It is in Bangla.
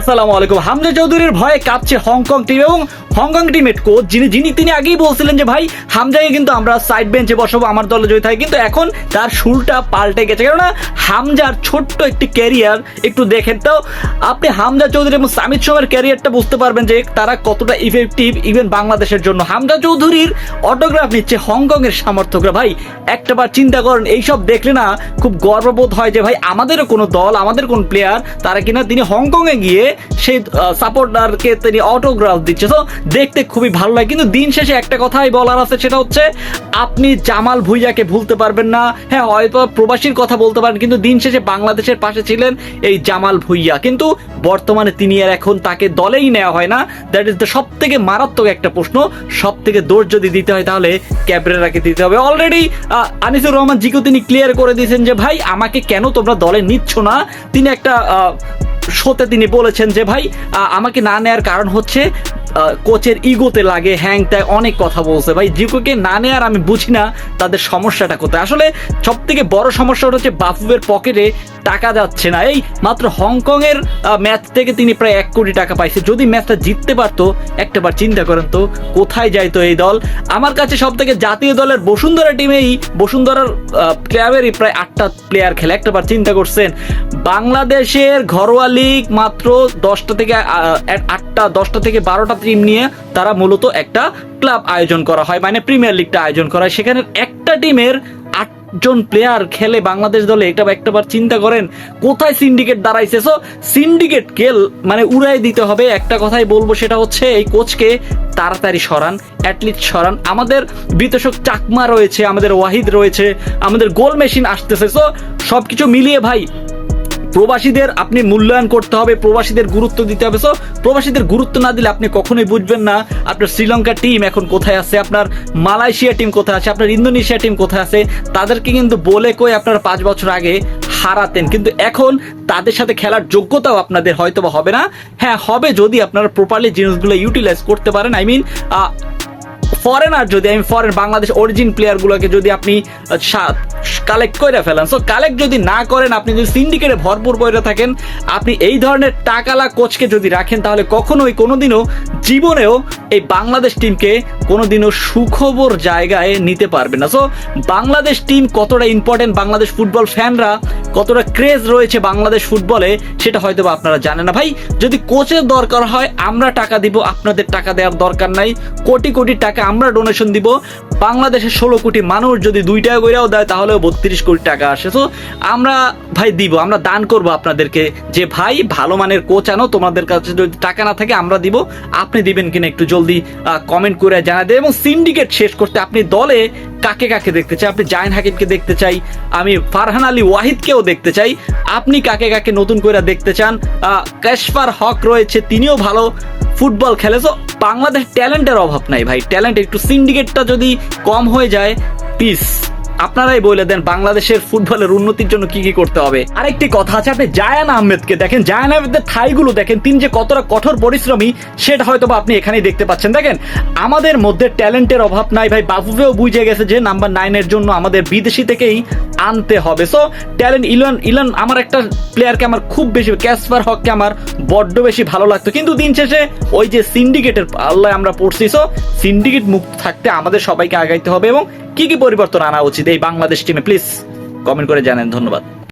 আসসালামু আলাইকুম। হামজা চৌধুরীর ভয়ে কাঁপছে হংকং টিম এবং হংকং টিমের কোচ যিনি যিনি তিনি আগেই বলছিলেন যে ভাই, হামজাকে কিন্তু আমরা সাইড বেঞ্চে বসাবো, আমার দলে জয় থাকে। কিন্তু এখন তার সুরটা পাল্টে গেছে। কেননা হামজার ছোট্ট একটি ক্যারিয়ার একটু দেখেন তো, আপনি হামজা চৌধুরী এবং সামিত সোমের ক্যারিয়ারটা বুঝতে পারবেন যে তারা কতটা ইফেক্টিভ ইভেন বাংলাদেশের জন্য। হামজা চৌধুরীর অটোগ্রাফ নিচ্ছে হংকং এর সমর্থকরা। ভাই একটাবার চিন্তা করেন, এইসব দেখলে না খুব গর্ববোধ হয় যে ভাই, আমাদেরও কোনো দল, আমাদের কোন প্লেয়ার তারা কিনা তিনি হংকং এ গিয়ে সেই সাপোর্টারকে তিনি অটোগ্রাফ দিচ্ছে। তো দেখতে খুবই ভালো লাগে। কিন্তু দিন শেষে একটা কথাই বলার আছে, সেটা হচ্ছে আপনি জামাল ভুইয়াকে ভুলতে পারবেন না। হ্যাঁ হয়তো প্রবাসীর কথা বলতে পারেন, কিন্তু দিন শেষে বাংলাদেশের পাশে ছিলেন এই জামাল ভুইয়া। কিন্তু বর্তমানে তিনি আর এখন তাকে দলেই নেওয়া হয় না। দ্যাট ইজ দ্য সব থেকে মারাত্মক একটা প্রশ্ন। সব থেকে দৌড় যদি দিতে হয়, তাহলে ক্যাবরেরাকে দিতে হবে। অলরেডি আনিসুর রহমান জিকেও তিনি ক্লিয়ার করে দিয়েছেন যে, ভাই, আমাকে কেন তোমরা দলে নিচ্ছ না? তিনি একটা শোতে তিনি বলেছেন যে, ভাই আমাকে না নেয়ার কারণ হচ্ছে কোচের ইগোতে লাগে, হ্যাং ত্যাগ অনেক কথা বলছে। ভাই, জিকোকে না নেয়ার আমি বুঝি না, তাদের সমস্যাটা কোথায়? আসলে সব থেকে বড় সমস্যাটা হচ্ছে বাফুবের পকেটে টাকা যাচ্ছে না। এই মাত্র হংকং এর ম্যাচ থেকে তিনি প্রায় এক কোটি টাকা পাইছে। যদি ম্যাচটা জিততে পারতো, একটাবার চিন্তা করেন তো, কোথায় যাইতো এই দল? আমার কাছে সব থেকে জাতীয় দলের বসুন্ধরা টিমেই বসুন্ধরার ক্লাবেরই প্রায় আটটা প্লেয়ার খেলে। একটাবার চিন্তা করছেন, বাংলাদেশের ঘরোয়া লিগ মাত্র দশটা থেকে আটটা, দশটা থেকে বারোটা টিম নিয়ে তারা মূলত একটা ক্লাব আয়োজন করা হয়। মানে প্রিমিয়ার লিগটা আয়োজন করা হয়। সেখানে একটা টিমের আটজন প্লেয়ার খেলে বাংলাদেশ দলে এটা একটাবার চিন্তা করেন, কোথায় সিন্ডিকেট দাঁড়াইছে? সো সিন্ডিকেট কেল মানে উড়াই দিতে হবে। একটা কথাই বলব, সেটা হচ্ছে এই কোচকে তাড়াতাড়ি সরান অ্যাটলিস্ট সরান। আমাদের বিতোষক চাকমা রয়েছে, আমাদের ওয়াহিদ রয়েছে, আমাদের গোল মেশিন আসতেছে। সো সব কিছু মিলিয়ে ভাই প্রবাসীদের আপনি মূল্যায়ন করতে হবে, প্রবাসীদের গুরুত্ব দিতে হবে। সো প্রবাসীদের গুরুত্ব না দিলে আপনি কখনোই বুঝবেন না আপনার শ্রীলঙ্কা টিম এখন কোথায় আছে, আপনার মালয়েশিয়া টিম কোথায় আছে, আপনার ইন্দোনেশিয়া টিম কোথায় আছে, তাদেরকে কিন্তু বলে কই আপনারা পাঁচ বছর আগে হারাতেন। কিন্তু এখন তাদের সাথে খেলার যোগ্যতাও আপনাদের হয়তো হবে না। হ্যাঁ হবে যদি আপনারা প্রপারলি জিনিসগুলো ইউটিলাইজ করতে পারেন। আই মিন ফরেনার যদি আমি ফরেন বাংলাদেশ অরিজিন প্লেয়ারগুলোকে যদি আপনি কালেক্ট করে ফেলেন। সো কালেক্ট যদি না করেন, আপনি যদি সিন্ডিকেটে ভরপুর করে থাকেন, আপনি এই ধরনের টাকালা কোচকে যদি রাখেন, তাহলে কখনোই কোনোদিনও জীবনেও এই বাংলাদেশ টিমকে কোনোদিনও সুখবর জায়গায় নিতে পারবে না। সো বাংলাদেশ টিম কতটা ইম্পর্টেন্ট বাংলাদেশ ফুটবল ফ্যানরা কতটা ক্রেজ রয়েছে বাংলাদেশ ফুটবলে সেটা হয়তো আপনারা জানেন না। ভাই, যদি কোচের দরকার হয়, আমরা টাকা দিব, আপনাদের টাকা দেওয়ার দরকার নাই। কোটি কোটি টাকা আমরা ডোনেশন দিব। বাংলাদেশের ষোলো কোটি মানুষ যদি দুই টাকা করেও দেয়, তাহলেও বত্রিশ কোটি টাকা আসে। তো আমরা ভাই দিব, আমরা দান করব আপনাদেরকে যে, ভাই, ভালো মানের কোচ আনো, তোমাদের কাছে যদি টাকা না থাকে, আমরা দিব। আপনি দিবেন কিনা একটু জলদি কমেন্ট করে জানা দেয় এবং সিন্ডিকেট শেষ করতে আপনি দলে কাকে কাকে দেখতে চাই? আপনি জায়ন হাকিমকে দেখতে চাই, আমি ফারহান আলী ওয়াহিদকেও দেখতে চাই। আপনি কাকে কাকে নতুন করে দেখতে চান? ক্যাশফার হক রয়েছে, তিনিও ভালো। ফুটবল খেলে। তো বাংলাদেশ ট্যালেন্টের অভাব নাই ভাই। ট্যালেন্ট একটু সিন্ডিকেটটা যদি কম হয়ে যায় পিস আপনারাই বলে দেন বাংলাদেশের ফুটবলের উন্নতির জন্য কি কি করতে হবে। আরেকটি কথা আছে, আপনি জায়ান আহমেদকে দেখেন, জায়ান আহমেদের থাইগুলো দেখেন, তিনি যে কতটা কঠোর পরিশ্রমী, সেটা হয়তো বা আপনি এখানেই দেখতে পাচ্ছেন। দেখেন, আমাদের মধ্যে ট্যালেন্টের অভাব নাই, ভাই বাবুকেও বুঝে গেছে যে নাম্বার নাইনের জন্য আমাদের বিদেশি থেকেই আনতে হবে। সো ট্যালেন্ট ইলন ইলন আমার একটা প্লেয়ারকে আমার খুব বেশি, ক্যাসপার হককে আমার বড্ড বেশি ভালো লাগতো। কিন্তু দিন শেষে ওই যে সিন্ডিকেটের আল্লাহ আমরা পড়ছি সো সিন্ডিকেট মুক্ত থাকতে আমাদের সবাইকে আগাইতে হবে এবং কি কি পরিবর্তন আনা উচিত এই বাংলাদেশ টিমে প্লিজ কমেন্ট করে জানেন ধন্যবাদ।